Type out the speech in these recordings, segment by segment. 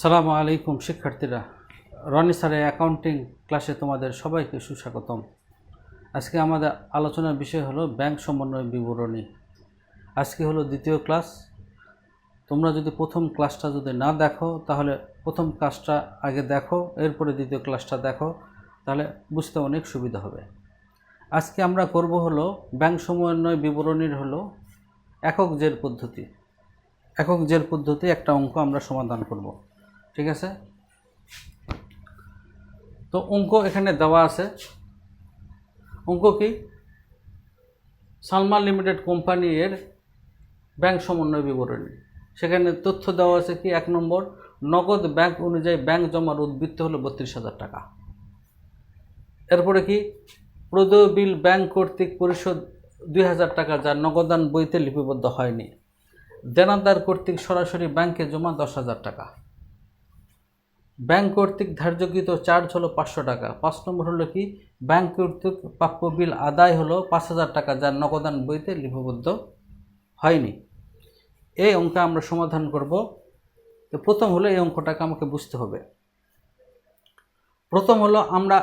সালামু আলাইকুম শিক্ষার্থীরা। রনি স্যারের অ্যাকাউন্টিং ক্লাসে তোমাদের সবাইকে সুস্বাগতম। আজকে আমাদের আলোচনার বিষয় হলো ব্যাংক সমন্বয় বিবরণী। আজকে হলো দ্বিতীয় ক্লাস তোমরা যদি প্রথম ক্লাসটা যদি না দেখো, তাহলে প্রথম ক্লাসটা আগে দেখো, এরপরে দ্বিতীয় ক্লাসটা দেখো, তাহলে বুঝতে অনেক সুবিধা হবে। আজকে আমরা করব হলো ব্যাংক সমন্বয় বিবরণীর হলো একক জের পদ্ধতি। একক জের পদ্ধতি একটা অঙ্ক আমরা সমাধান করব। ঠিক আছে? তো অঙ্ক এখানে দেওয়া আছে। অঙ্ক কি? সালমান লিমিটেড কোম্পানি এর ব্যাংক সমন্বয় বিবরণী। সেখানে তথ্য দেওয়া আছে কি? এক নম্বর, নগদ ব্যাংক অনুযায়ী ব্যাংক জমার উদ্বৃত্ত হলো বত্রিশ হাজার টাকা। এরপরে কি? প্রদেয় বিল ব্যাংক কর্তৃক পরিশোধ দুই হাজার টাকা যা নগদান বইতে লিপিবদ্ধ হয়নি। দেনাদার কর্তৃক সরাসরি ব্যাংকে জমা দশ হাজার টাকা। ব্যাংক কর্তৃক ধার্যকৃত চার্জ হলো পাঁচশো টাকা। পাঁচ নম্বর হলো কি? ব্যাংক কর্তৃক প্রাপ্য বিল আদায় হলো পাঁচ হাজার টাকা, যা নগদান বইতে লিপিবদ্ধ হয়নি। এই অঙ্ক আমরা সমাধান করব। তো প্রথম হলো এই অঙ্কটাকে আমাকে বুঝতে হবে। প্রথম হলো আমরা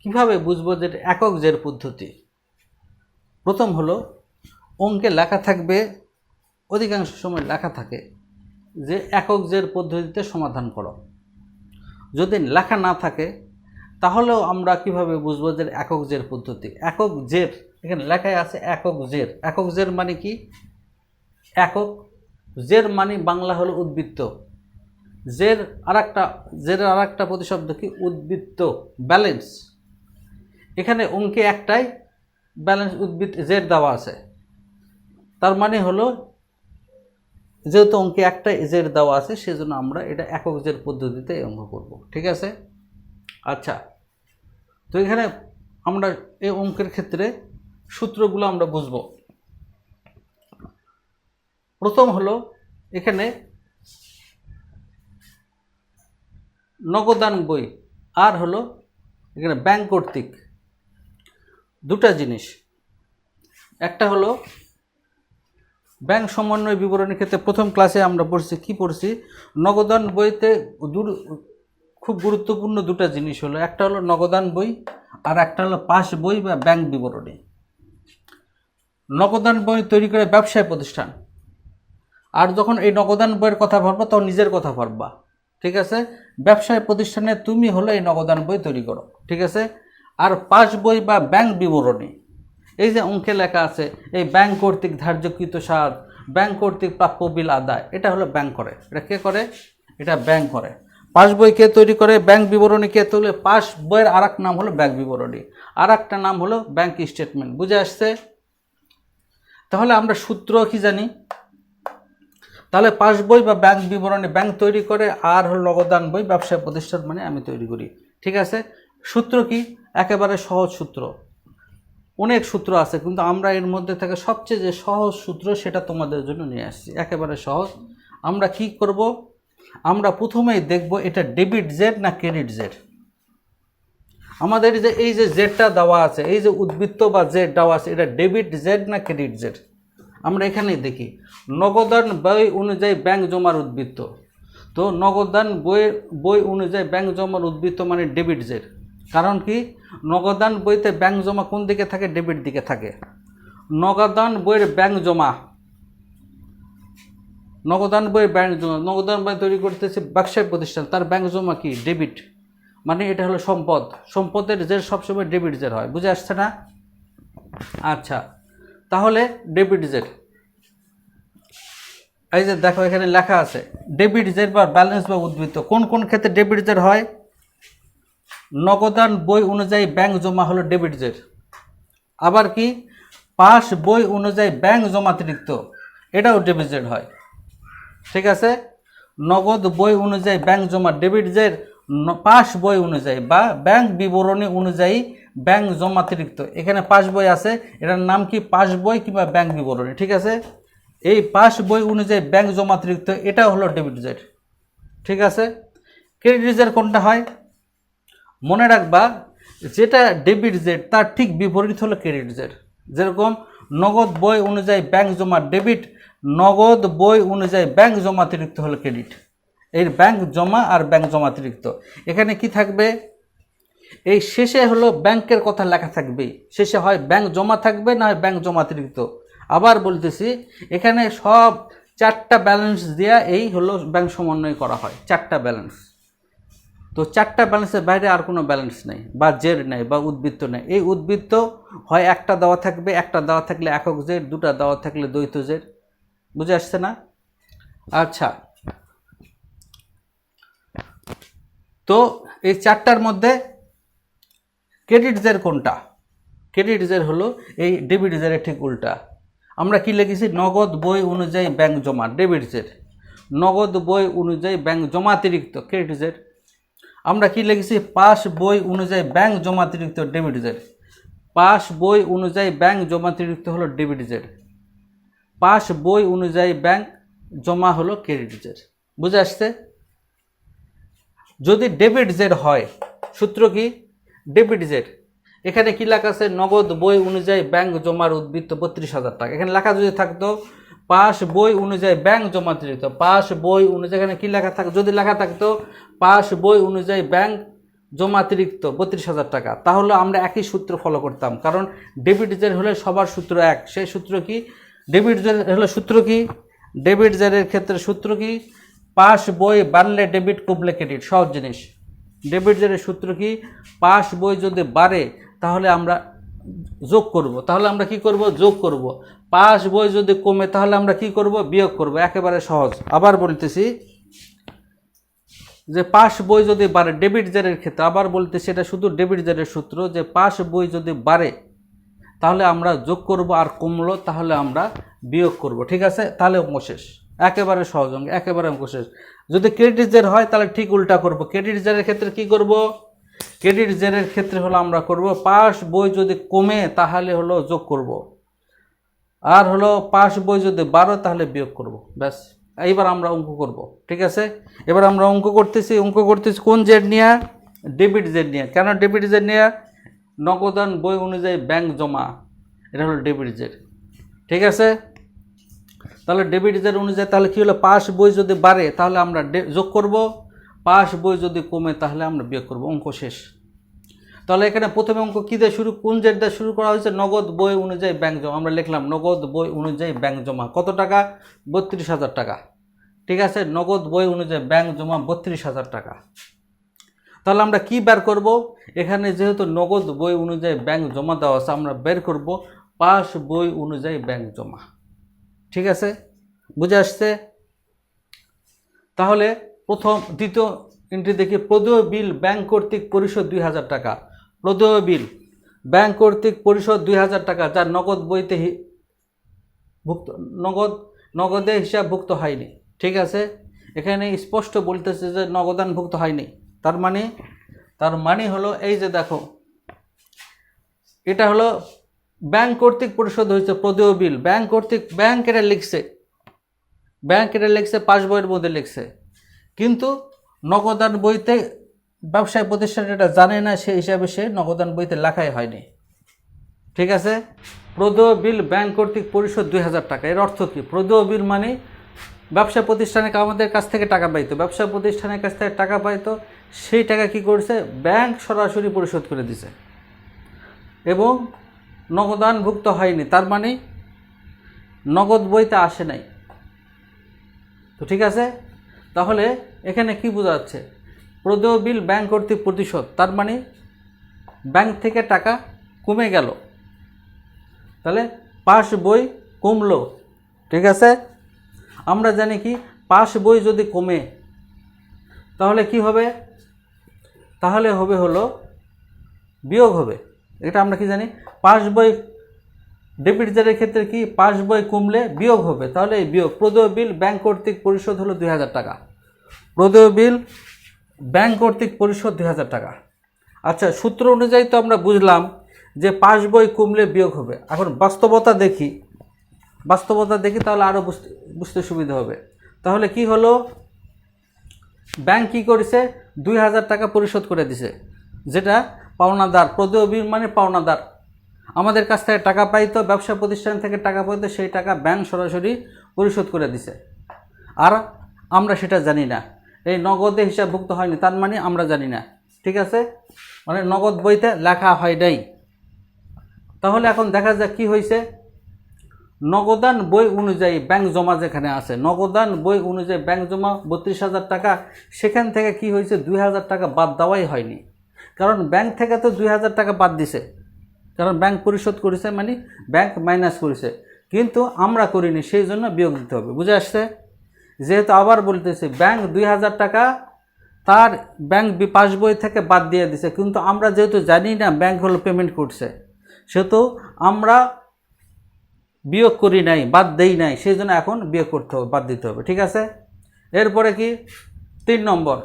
কীভাবে বুঝব যে একক জের পদ্ধতি? প্রথম হলো অঙ্কে লেখা থাকবে, অধিকাংশ সময় লেখা থাকে। যে একক জের পদ্ধতিতে সমাধান করো। যদি লেখা না থাকে, তাহলেও আমরা কীভাবে বুঝব যে একক জের পদ্ধতি? একক জের, এখানে লেখায় আছে একক জের। একক জের মানে কি? একক জের মানে বাংলা হলো উদ্বৃত্ত। জের আর একটা জেরের আর একটা প্রতিশব্দ কি? উদ্বৃত্ত ব্যালেন্স এখানে অঙ্কে একটাই ব্যালেন্স উদ্বৃত্ত, জের দেওয়া আছে। তার মানে হলো যেহেতু অঙ্কে একটা জের দেওয়া আছে, সেজন্য আমরা এটা একক জের পদ্ধতিতে অঙ্ক করব। ঠিক আছে? আচ্ছা। তো এখানে আমরা এই অঙ্কের ক্ষেত্রে সূত্রগুলো আমরা বুঝব। প্রথম হলো এখানে নগদান বই, আর হলো এখানে ব্যাংক কর্তৃক দুটা জিনিস। একটা হলো ব্যাংক সমন্বয় বিবরণীর ক্ষেত্রে প্রথম ক্লাসে আমরা পড়ছি, কি পড়ছি? নগদান বইতে দূর, খুব গুরুত্বপূর্ণ দুটো জিনিস হলো, একটা হলো নগদান বই আর একটা হলো পাস বই বা ব্যাংক বিবরণী। নগদান বই তৈরি করে ব্যবসায় প্রতিষ্ঠান। আর যখন এই নগদান বইয়ের কথা ভাববা, তখন নিজের কথা ভাববা। ঠিক আছে? ব্যবসায় প্রতিষ্ঠানে তুমি হলো এই নগদান বই তৈরি করো। ঠিক আছে? আর পাস বই বা ব্যাংক বিবরণী। এই যে অঙ্কে লেখা আছে, এই ব্যাংক কর্তৃক ধার্যকৃত সার ব্যাংক কর্তৃক প্রাপ্য বিল আদায়, এটা হলো ব্যাংক করে। এটা কে করে? এটা ব্যাংক করে। পাস বই কে তৈরি করে? ব্যাংক বিবরণী কে তুলে? পাস বইয়ের আর নাম হলো ব্যাংক বিবরণী। আর একটা নাম হলো ব্যাংক স্টেটমেন্ট। বুঝে আসছে? তাহলে আমরা সূত্র কি জানি? তাহলে পাস বই বা ব্যাংক বিবরণী, ব্যাংক তৈরি করে আর হলো নগদান বই, ব্যবসায় প্রতিষ্ঠান মানে আমি তৈরি করি। ঠিক আছে? সূত্র কি? একেবারে সহজ সূত্র। অনেক সূত্র আছে, কিন্তু আমরা এর মধ্যে থেকে সবচেয়ে যে সহজ সূত্র সেটা তোমাদের জন্য নিয়ে আসছি। একেবারে সহজ। আমরা কি করব? আমরা প্রথমেই দেখব এটা ডেবিট জেড না ক্রেডিট জেড আমাদের যে এই যে জেডটা দেওয়া আছে, এই যে উদ্বৃত্ত বা জেড দেওয়া আছে, এটা ডেবিট জেড না ক্রেডিট জেড আমরা এখানেই দেখি, নগদান বই অনুযায়ী ব্যাংক জমার উদ্বৃত্ত। তো নগদান বইয়ের বই অনুযায়ী ব্যাংক জমার উদ্বৃত্ত মানে ডেবিট জেড কারণ কি? নগদান বইতে ব্যাংক জমা কোন দিকে থাকে? ডেবিট দিকে থাকে। নগদান বইয়ের ব্যাংক জমা। নগদান বইয়ের ব্যাংক জমা। নগদান বই তৈরি করতেছে ব্যবসায়িক প্রতিষ্ঠান। তার ব্যাংক জমা কি? ডেবিট। মানে এটা হলো সম্পদ। সম্পদের যে সবসময় ডেবিট জের হয়। বুঝে আসছে না? আচ্ছা। তাহলে ডেবিট জের। এই যে দেখো, এখানে লেখা আছে, ডেবিট জের বা ব্যালেন্স বা উদ্বৃত্ত। কোন কোন ক্ষেত্রে ডেবিট জের হয়? নগদান বই অনুযায়ী ব্যাংক জমা হলো ডেবিট জের আবার কি? পাস বই অনুযায়ী ব্যাংক জমাতিরিক্ত এটাও ডেবিট জেড হয়। ঠিক আছে? নগদ বই অনুযায়ী ব্যাংক জমা ডেবিট জের ন- পাস বই অনুযায়ী বা ব্যাংক বিবরণী অনুযায়ী ব্যাংক জমাতিরিক্ত এখানে পাস বই আছে, এটার নাম কি? পাস বই কিংবা ব্যাংক বিবরণী, ঠিক আছে? এই পাস বই অনুযায়ী ব্যাংক জমাতিরিক্ত এটা হলো ডেবিট জেড ঠিক আছে? ক্রেডিট জেড কোনটা হয়? মনে রাখবা, যেটা ডেবিট জেড তার ঠিক বিপরীত হলো ক্রেডিট জেড যেরকম নগদ বই অনুযায়ী ব্যাংক জমা ডেবিট নগদ বই অনুযায়ী ব্যাংক জমাতিরিক্ত হলো ক্রেডিট এই ব্যাংক জমা আর ব্যাংক জমাতিরিক্ত এখানে কি থাকবে? এই শেষে হলো ব্যাংকের কথা লেখা থাকবে। শেষে হয় ব্যাংক জমা থাকবে, না হয় ব্যাংক জমাতিরিক্ত আবার বলতেছি, এখানে সব চারটা ব্যালেন্স দেওয়া এই হলো ব্যাংক সমন্বয় করা হয়, চারটা ব্যালেন্স তো চারটা ব্যালেন্সের বাইরে আর কোনো ব্যালেন্স নেই, বা জের নেই, বা উদ্বৃত্ত নেই। এই উদ্বৃত্ত হয় একটা দেওয়া থাকবে, একটা দেওয়া থাকলে একক জের দুটা দেওয়া থাকলে দ্বৈত জের বুঝে আসছে না? আচ্ছা। তো এই চারটার মধ্যে ক্রেডিট জের কোনটা? ক্রেডিট জের হলো এই ডেবিট জেরের ঠিক উল্টা। আমরা কি লিখেছি? নগদ বই অনুযায়ী ব্যাংক জমা, ডেবিট জের নগদ বই অনুযায়ী ব্যাংক জমাতিরিক্ত ক্রেডিট জের আমরা কি লিখেছি? পাস বই অনুযায়ী ব্যাংক জমাতিরিক্ত ডেবিট জের পাস বই অনুযায়ী ব্যাংক জমাতিরিক্ত হলো ডেবিট জেড পাস বই অনুযায়ী ব্যাংক জমা হলো ক্রেডিট জের বুঝে আসছে? যদি ডেবিট জেড হয়, সূত্র কি? ডেবিট জেড এখানে কি লেখা আছে? নগদ বই অনুযায়ী ব্যাংক জমার উদ্বৃত্ত বত্রিশ হাজার টাকা। এখানে লেখা যদি থাকতো পাস বই অনুযায়ী ব্যাংক জমাতিরিক্ত পাস বই অনুযায়ী এখানে কী লেখা থাক যদি লেখা থাকতো পাস বই অনুযায়ী ব্যাংক জমাতিরিক্ত বত্রিশ হাজার টাকা। তাহলে আমরা একই সূত্র ফলো করতাম। কারণ ডেবিট জের হলে সবার সূত্র এক। সেই সূত্র কি? ডেবিট জের হলো সূত্র কি? ডেবিট জেরের ক্ষেত্রে সূত্র কি? পাস বই বাড়লে ডেবিট কমলে ক্রেডিট সহজ জিনিস। ডেবিট জেরের সূত্র কি? পাস বই যদি বাড়ে, তাহলে আমরা যোগ করব। তাহলে আমরা কি করব? যোগ করব। পাস বই যদি কমে, তাহলে আমরা কি করব? বিয়োগ করব। একেবারে সহজ। আবার বলতেছি যে পাস বই যদি বাড়ে, ডেবিট জেরের ক্ষেত্রে আবার বলতেছি এটা শুধু ডেবিট জেরের সূত্র যে পাশ বই যদি বাড়ে, তাহলে আমরা যোগ করব আর কমলো, তাহলে আমরা বিয়োগ করব। ঠিক আছে? তাহলে অঙ্ক একেবারে সহজ অঙ্ক, একেবারে অঙ্ক যদি ক্রেডিট জের হয়, তাহলে ঠিক উল্টা করব। ক্রেডিট জেরের ক্ষেত্রে কি করব? ক্রেডিট জেরের ক্ষেত্রে হলো আমরা করব পাস বই যদি কমে তাহলে হলো যোগ করব। আর হলো পাস বই যদি বারো তাহলে বিয়োগ করব, ব্যাস। এইবার আমরা অঙ্ক করব, ঠিক আছে? এবার আমরা অঙ্ক করতেছি অঙ্ক করতেছি কোন জেড নিয়ে? ডেবিট জেড নিয়ে। কেন ডেবিট জেড নিয়ে? নগদান বই অনুযায়ী ব্যাংক জমা, এটা হলো ডেবিট জেড, ঠিক আছে? তাহলে ডেবিট জেড অনুযায়ী তাহলে কী হলো? পাস বই যদি বাড়ে তাহলে আমরা যোগ করব। পাস বই যদি কমে, তাহলে আমরা বিয়োগ করব অঙ্ক শেষ। তাহলে এখানে প্রথমে অঙ্ক কী দিয়ে শুরু, কোন জেট দিয়ে শুরু করা হয়েছে? নগদ বই অনুযায়ী ব্যাংক জমা। আমরা লিখলাম, নগদ বই অনুযায়ী ব্যাংক জমা। কত টাকা? বত্রিশ হাজার টাকা। ঠিক আছে? নগদ বই অনুযায়ী ব্যাংক জমা বত্রিশ হাজার টাকা। তাহলে আমরা কি বের করব? এখানে যেহেতু নগদ বই অনুযায়ী ব্যাংক জমা দেওয়া আছে, আমরা বের করব পাস বই অনুযায়ী ব্যাংক জমা। ঠিক আছে? বুঝে আসছে? তাহলে প্রথম, দ্বিতীয় এন্ট্রি দেখি প্রদেয় বিল ব্যাংক কর্তৃক পরিশোধ দুই হাজার টাকা। প্রদেয় বিল ব্যাংক কর্তৃক পরিশোধ দুই হাজার টাকা যা নগদ বইতে ভুক্ত, নগদ, নগদে হিসাবভুক্ত হয়নি। ঠিক আছে? এখানে স্পষ্ট বলতেছে যে নগদানভুক্ত হয়নি। তার মানে তার মানে হলো এই যে দেখো, এটা হলো ব্যাংক কর্তৃক পরিশোধ হয়েছে প্রদেয় বিল। ব্যাংক কর্তৃক ব্যাংক এটা লিখছে ব্যাংক এটা লিখছে পাস বইয়ের মধ্যে লিখছে। কিন্তু নগদান বইতে ব্যবসায় প্রতিষ্ঠান এটা জানে না, সেই হিসাবে সে নগদান বইতে লেখাই হয়নি। ঠিক আছে? প্রদেয় বিল ব্যাংক কর্তৃক পরিশোধ দুই হাজার টাকা। এর অর্থ কী? প্রদেয় বিল মানে ব্যবসা প্রতিষ্ঠানে আমাদের কাছ থেকে টাকা পাইতো। ব্যবসা প্রতিষ্ঠানের কাছ থেকে টাকা পাইতো, সেই টাকা কি করছে? ব্যাংক সরাসরি পরিশোধ করে দিছে। এবং নগদানভুক্ত হয়নি। তার মানে নগদ বইতে আসে নাই। তো ঠিক আছে? তাহলে এখানে কি বোঝা যাচ্ছে? প্রদেয় বিল ব্যাংক কর্তৃক প্রতিশোধ, তার মানে ব্যাংক থেকে টাকা কমে গেল। তাহলে পাস বই কমলো, ঠিক আছে? আমরা জানি কি পাস বই যদি কমে, তাহলে কি হবে? তাহলে হবে হলো বিয়োগ হবে। এটা আমরা কি জানি? পাস বই ডেবিট জেরের ক্ষেত্রে কি পাস বই কমলে বিয়োগ হবে? তাহলে এই বিয়োগ। প্রদেয় বিল ব্যাংক কর্তৃক পরিশোধ হলো দুই হাজার টাকা। প্রদেয় বিল ব্যাংক কর্তৃক পরিশোধ দুই হাজার টাকা। আচ্ছা সূত্র অনুযায়ী তো আমরা বুঝলাম যে পাস বই কমলে বিয়োগ হবে। এখন বাস্তবতা দেখি। বাস্তবতা দেখি তাহলে আরও বুঝতে বুঝতে সুবিধা হবে। তাহলে কি হলো? ব্যাংক কী করেছে? দুই হাজার টাকা পরিশোধ করে দিছে। যেটা পাওনাদার, প্রদেয় বিল মানে পাওনাদার। আমাদের কাছ থেকে টাকা পাইতো, ব্যবসা প্রতিষ্ঠান থেকে টাকা পাইতো, সেই টাকা ব্যাংক সরাসরি পরিশোধ করে দিছে। আর আমরা সেটা জানি না। এই নগদে হিসাবভুক্ত হয়নি, তার মানে আমরা জানি না। ঠিক আছে? মানে নগদ বইতে লেখা হয় নাই। তাহলে এখন দেখা যাক কি হয়েছে নগদান বই অনুযায়ী ব্যাংক জমা যেখানে আছে, নগদান বই অনুযায়ী ব্যাংক জমা বত্রিশ হাজার টাকা, সেখান থেকে কি হয়েছে দুই হাজার টাকা বাদ দেওয়াই হয়নি। কারণ ব্যাংক থেকে তো দুই হাজার টাকা বাদ দিছে। কারণ ব্যাংক পরিশোধ করেছে মানে ব্যাংক মাইনাস করেছে। কিন্তু আমরা করিনি, সেই জন্য বিয়োগ দিতে হবে। বুঝে আসছে? যেহেতু আবার বলতেছি ব্যাংক দুই হাজার টাকা, তার ব্যাংক পাসবই থেকে বাদ দিয়ে দিছে। কিন্তু আমরা যেহেতু জানি না ব্যাংক হলো পেমেন্ট করছে, সেহেতু আমরা বিয়োগ করি নাই, বাদ দেই নাই, সেই জন্য এখন বিয়োগ করতে হবে, বাদ দিতে হবে। ঠিক আছে? এরপরে কি? তিন নম্বর,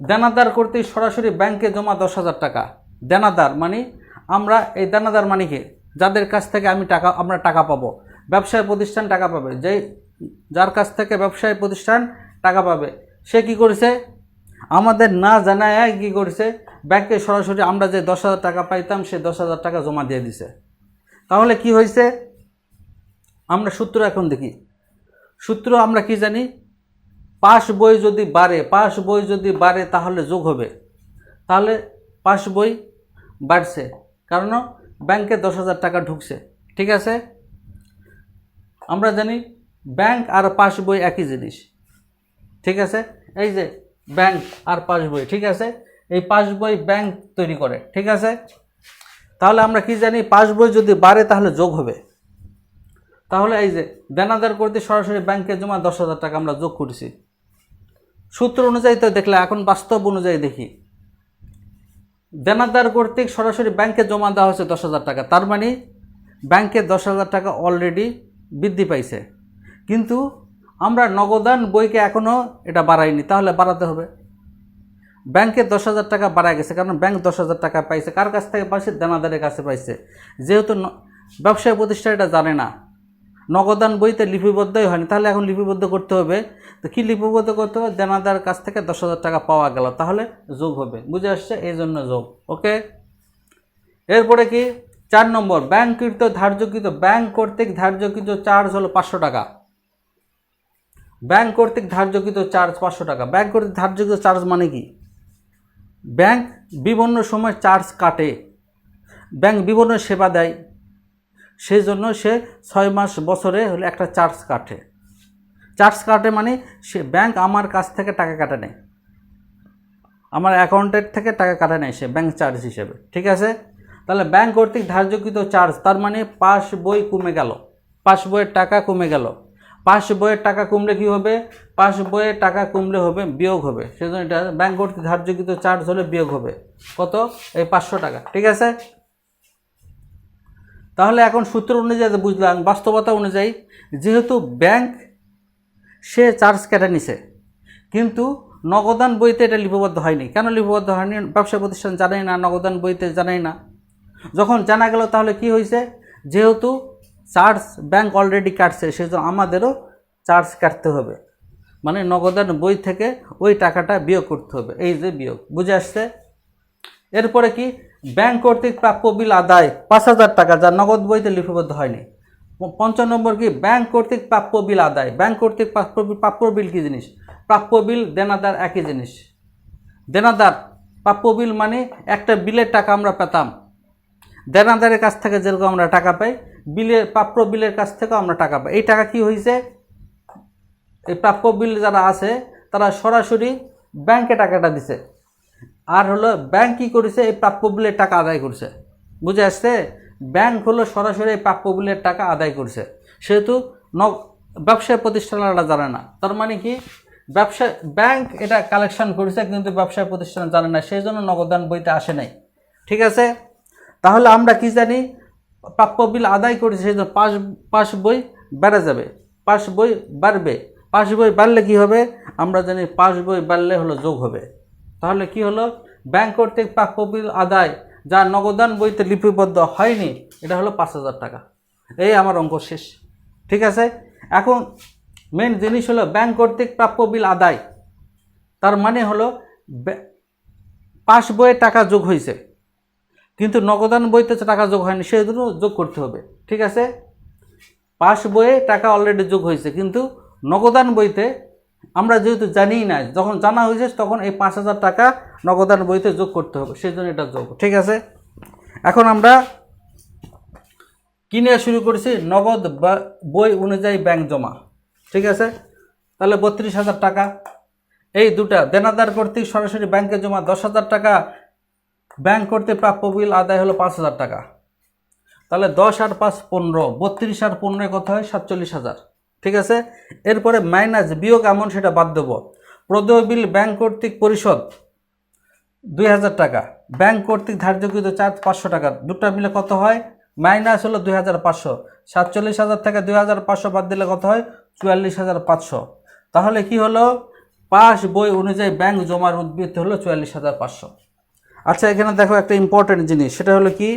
দেনাদার করতে সরাসরি ব্যাংকে জমা দশ হাজার টাকা। দেনাদার মানে আমরা এই দানাদার মানিকে, যাদের কাছ থেকে আমি টাকা, আমরা টাকা পাবো, ব্যবসায় প্রতিষ্ঠান টাকা পাবে যে যার কাছ থেকে ব্যবসায়ী প্রতিষ্ঠান টাকা পাবে, সে কি করেছে? আমাদের না জানায় কি করেছে? ব্যাংকে সরাসরি আমরা যে দশ হাজার টাকা পাইতাম, সে দশ হাজার টাকা জমা দিয়ে দিছে। তাহলে কি হয়েছে? আমরা সূত্র এখন দেখি। সূত্র আমরা কি জানি? পাস বই যদি বাড়ে পাশ বই যদি বাড়ে তাহলে যোগ হবে। তাহলে পাশ বই বাড়ছে। কারণ ব্যাংকে দশ হাজার টাকা ঢুকছে, ঠিক আছে? আমরা জানি ব্যাংক আর পাস বই একই জিনিস, ঠিক আছে? এই যে ব্যাংক আর পাস বই, ঠিক আছে? এই পাস বই ব্যাংক তৈরি করে, ঠিক আছে? তাহলে আমরা কি জানি পাস বই যদি বাড়ে তাহলে যোগ হবে। তাহলে এই যে দেনাদার করতে সরাসরি ব্যাংকে জমা দশ হাজার টাকা আমরা যোগ করছি। সূত্র অনুযায়ী তো দেখলে, এখন বাস্তব অনুযায়ী দেখি। দেনাদার কর্তৃক সরাসরি ব্যাংকে জমা দেওয়া হয়েছে দশ হাজার টাকা। তার মানে ব্যাংকে দশ হাজার টাকা অলরেডি বৃদ্ধি পাইছে। কিন্তু আমরা নগদান বইকে এখনও এটা বাড়াইনি, তাহলে বাড়াতে হবে। ব্যাংকে দশ হাজার টাকা বাড়ায় গেছে, কারণ ব্যাংক দশ হাজার টাকা পাইছে। কার কাছ থেকে পাইছে? দেনাদারের কাছে পাইছে। যেহেতু ব্যবসায় প্রতিষ্ঠান এটা জানে না নগদান বইতে লিপিবদ্ধই হয়নি। তাহলে এখন লিপিবদ্ধ করতে হবে। তো কী লিপিবদ্ধ করতে হবে? দেনাদার কাছ থেকে দশ হাজার টাকা পাওয়া গেল। তাহলে যোগ হবে। বুঝে আসছে? এই জন্য যোগ। ওকে? এরপরে কি? চার নম্বর। ব্যাংককৃত ধার্যকৃত। ব্যাংক কর্তৃক ধার্যকৃত চার্জ হলো পাঁচশো টাকা। ব্যাংক কর্তৃক ধার্যকৃত চার্জ পাঁচশো টাকা। ব্যাংক কর্তৃক ধার্যকৃত চার্জ মানে কি? ব্যাংক বিভিন্ন সময় চার্জ কাটে। ব্যাংক বিভিন্ন সেবা দেয়। সেই জন্য সে ছয় মাস বছরে হলে একটা চার্জ কাটে। চার্জ কাটে মানে সে ব্যাংক আমার কাছ থেকে টাকা কাটে নেয় আমার অ্যাকাউন্টের থেকে টাকা কাটে নেয় সে ব্যাংক চার্জ হিসেবে, ঠিক আছে? তাহলে ব্যাংক কর্তৃক ধার্যকৃত চার্জ, তার মানে পাস বই কমে গেল পাস বইয়ের টাকা কমে গেল। পাস বইয়ের টাকা কমলে কি হবে? পাস বইয়ের টাকা কমলে হবে, বিয়োগ হবে। সেজন্য এটা ব্যাংক কর্তৃক ধার্যকৃত চার্জ হলে বিয়োগ হবে। কত? এই পাঁচশো টাকা, ঠিক আছে? তাহলে এখন সূত্র অনুযায়ী বুঝলাম, বাস্তবতা অনুযায়ী যেহেতু ব্যাংক সে চার্জ কেটে নিছে, কিন্তু নগদান বইতে এটা লিপিবদ্ধ হয়নি। কেন লিপিবদ্ধ হয়নি? ব্যবসা প্রতিষ্ঠান জানাই না, নগদান বইতে জানাই না। যখন জানা গেল তাহলে কি হয়েছে যেহেতু চার্জ ব্যাংক অলরেডি কাটছে, সেজন্য আমাদেরও চার্জ কাটতে হবে। মানে নগদান বই থেকে ওই টাকাটা বিয়োগ করতে হবে, এই যে বিয়োগ। বুঝে আসছে? এরপরে কি? ব্যাংক কর্তৃক প্রাপ্য বিল আদায় পাঁচ হাজার টাকা যা নগদ বইতে লিপিবদ্ধ হয়নি। প- পঞ্চান্ন নম্বর কি, ব্যাংক কর্তৃক প্রাপ্য বিল আদায়। ব্যাংক কর্তৃক প্রাপ্য প্রাপ্য বিল কী জিনিস? প্রাপ্য বিল, দেনাদার একই জিনিস। দেনাদার, প্রাপ্য বিল মানে একটা বিলের টাকা আমরা পেতাম। দেনাদারের কাছ থেকে যেরকম আমরা টাকা পাই, বিলের প্রাপ্য বিলের কাছ থেকেও আমরা টাকা পাই। এই টাকা কি হয়েছে এই প্রাপ্য বিল যারা আছে, তারা সরাসরি ব্যাংকে টাকাটা দিছে। আর হলো ব্যাংক কী করেছে? এই প্রাপ্য বিলের টাকা আদায় করছে। বুঝে আসছে? ব্যাংক হলো সরাসরি এই প্রাপ্য বিলের টাকা আদায় করছে। সেহেতু ন ব্যবসায় প্রতিষ্ঠানরা জানে না। তার মানে কি? ব্যবসা ব্যাংক এটা কালেকশন করেছে, কিন্তু ব্যবসায় প্রতিষ্ঠান জানে না। সেই জন্য নগদান বইতে আসে নাই। ঠিক আছে? তাহলে আমরা কি জানি? প্রাপ্য বিল আদায় করেছে সেই জন্য পাস পাস বই বেড়ে যাবে। পাস বই বাড়বে। পাস বই বাড়লে কি হবে? আমরা জানি পাস বই বাড়লে হলো যোগ হবে। তাহলে কি হলো? ব্যাংক কর্তৃক প্রাপ্য বিল আদায়, যা নগদান বইতে লিপিবদ্ধ হয়নি, এটা হলো পাঁচ হাজার টাকা। এই আমার অঙ্ক শেষ। ঠিক আছে? এখন মেন জিনিস হলো ব্যাংক কর্তৃক প্রাপ্য বিল আদায়। তার মানে হলো পাস বইয়ে টাকা যোগ হয়েছে। কিন্তু নগদান বইতে টাকা যোগ হয়নি সেই জন্য যোগ করতে হবে। ঠিক আছে? পাস বইয়ে টাকা অলরেডি যোগ হয়েছে, কিন্তু নগদান বইতে আমরা যেহেতু জানি না, যখন জানা হয়েছে তখন এই পাঁচ হাজার টাকা নগদান বইতে যোগ করতে হবে সেই জন্য এটা যোগ। ঠিক আছে? এখন আমরা কিনে শুরু করেছি? নগদ বই অনুযায়ী ব্যাংক জমা। ঠিক আছে? তাহলে বত্রিশ হাজার টাকা। এই দুটা, দেনাদার কর্তৃক সরাসরি ব্যাংকে জমা দশ হাজার টাকা, ব্যাংক করতে প্রাপ্য বিল আদায় হলো পাঁচ হাজার টাকা। তাহলে দশ আর পাঁচ পনেরো, বত্রিশ আর পনেরো কত হয়? সাতচল্লিশ হাজার। ঠিক আছে? এরপরে মাইনাস বিয়োগ এমন সেটা বাদ দেবো। প্রদেয় বিল ব্যাংক কর্তৃক পরিশোধ দুই হাজার টাকা। ব্যাংক কর্তৃক ধার্যকৃত চার্জ পাঁচশো টাকা। দুটো মিলে কত হয়? মাইনাস হলো দুই হাজার পাঁচশো। সাতচল্লিশ হাজার থেকে দুই হাজার পাঁচশো বাদ দিলে কত হয়? চুয়াল্লিশ হাজার পাঁচশো। তাহলে কি হলো? পাস বই অনুযায়ী ব্যাংক জমার উদ্বৃত্ত হলো চুয়াল্লিশ হাজার পাঁচশো। আচ্ছা এখানে দেখো একটা ইম্পর্টেন্ট জিনিস। সেটা হলো কি?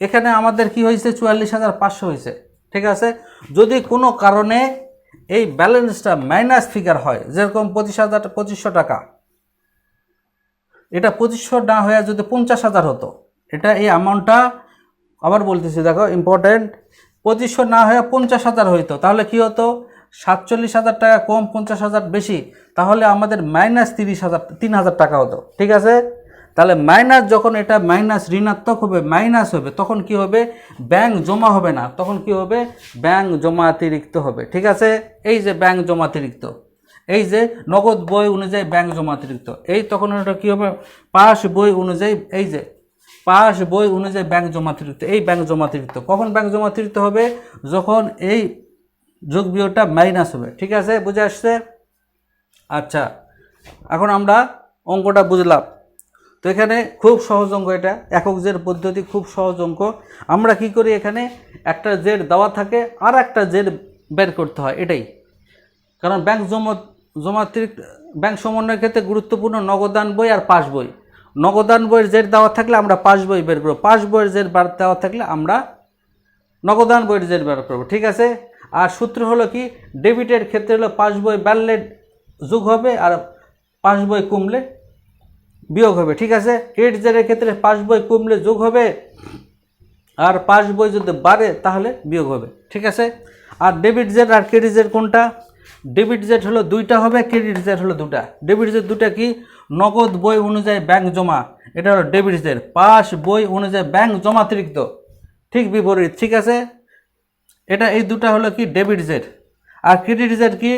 এখানে আমাদের কি হয়েছে? চুয়াল্লিশ হাজার পাঁচশো হয়েছে। ঠিক আছে? যদি কোনো কারণে এই ব্যালেন্সটা মাইনাস ফিগার হয়, যেরকম পঁচিশ হাজার, পঁচিশশো টাকা, এটা পঁচিশশো না হয়ে যদি পঞ্চাশ হাজার হতো, এটা এই অ্যামাউন্টটা আবার বলতেছি, দেখো ইম্পর্টেন্ট পঁচিশশো না হয়ে পঞ্চাশ হাজার হইতো, তাহলে কি হতো? সাতচল্লিশ হাজার টাকা কম পঞ্চাশ হাজার বেশি, তাহলে আমাদের মাইনাস তিরিশ হাজার, তিন হাজার টাকা হতো, ঠিক আছে? তাহলে মাইনাস যখন এটা মাইনাস ঋণাত্মক হবে মাইনাস হবে, তখন কি হবে? ব্যাংক জমা হবে না, তখন কি হবে? ব্যাংক জমা অতিরিক্ত হবে, ঠিক আছে? এই যে ব্যাংক জমা অতিরিক্ত, এই যে নগদ বই অনুযায়ী ব্যাংক জমা অতিরিক্ত, এই তখন এটা কী হবে? পাস বই অনুযায়ী, এই যে পাস বই অনুযায়ী ব্যাংক জমা অতিরিক্ত, এই ব্যাংক জমা অতিরিক্ত, কখন ব্যাংক জমা অতিরিক্ত হবে? যখন এই যোগ বিয়োগটা মাইনাস হবে, ঠিক আছে? বুঝে আসছে? আচ্ছা এখন আমরা অঙ্কটা বুঝলাম। তো এখানে খুব সহজ অঙ্ক এটা। একক জের পদ্ধতি খুব সহজ অঙ্ক। আমরা কি করি এখানে? একটা জের দেওয়া থাকে আর একটা জের বের করতে হয়, এটাই। কারণ ব্যাংক জমা জমাতিরিক্ত ব্যাংক সমন্বয়ের ক্ষেত্রে গুরুত্বপূর্ণ নগদান বই আর পাস বই। নগদান বইয়ের জের দেওয়া থাকলে আমরা পাস বই বের করব। পাস বইয়ের জের বার দেওয়া থাকলে আমরা নগদান বইয়ের জের বের করব, ঠিক আছে? আর সূত্র হলো কি? ডেবিটের ক্ষেত্রে হলো পাস বই বাড়লে যোগ হবে আর পাস বই কমলে বিয়োগ হবে, ঠিক আছে? ক্রেডিট জেরের ক্ষেত্রে পাস বই কমলে যোগ হবে, আর পাস বই যদি বাড়ে, তাহলে বিয়োগ হবে, ঠিক আছে? আর ডেবিট জেড আর ক্রেডিট জেড কোনটা? ডেবিট জেড হলো দুইটা হবে ক্রেডিট জেড হলো দুটা। ডেবিট জেড দুটা কি? নগদ বই অনুযায়ী ব্যাংক জমা, এটা হলো ডেবিট জেড পাস বই অনুযায়ী ব্যাংক জমাতিরিক্ত ঠিক বিপরীত, ঠিক আছে? এটা এই দুটা হলো কি? ডেবিট জেড আর ক্রেডিট জেড কি?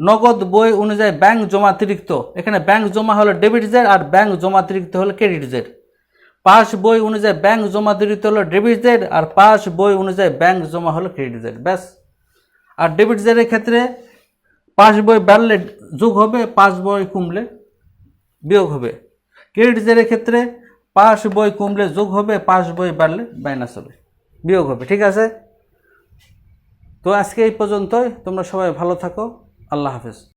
নগদ বই অনুযায়ী ব্যাংক জমাতিরিক্ত এখানে ব্যাংক জমা হলো ডেবিট জেড আর ব্যাংক জমাতিরিক্ত হলো ক্রেডিট জেড। পাস বই অনুযায়ী ব্যাংক জমা দিতে হলো ডেবিট জেড আর পাস বই অনুযায়ী ব্যাংক জমা হলো ক্রেডিট জেড। ব্যাস। আর ডেবিট জেডের ক্ষেত্রে পাস বই বাড়লে যোগ হবে, পাস বই কমলে বিয়োগ হবে। ক্রেডিট জেডের ক্ষেত্রে পাস বই কমলে যোগ হবে, পাস বই বাড়লে মাইনাস হবে, বিয়োগ হবে। ঠিক আছে? তো আজকে এই পর্যন্তই। তোমরা সবাই ভালো থাকো। আল্লাহ হাফেজ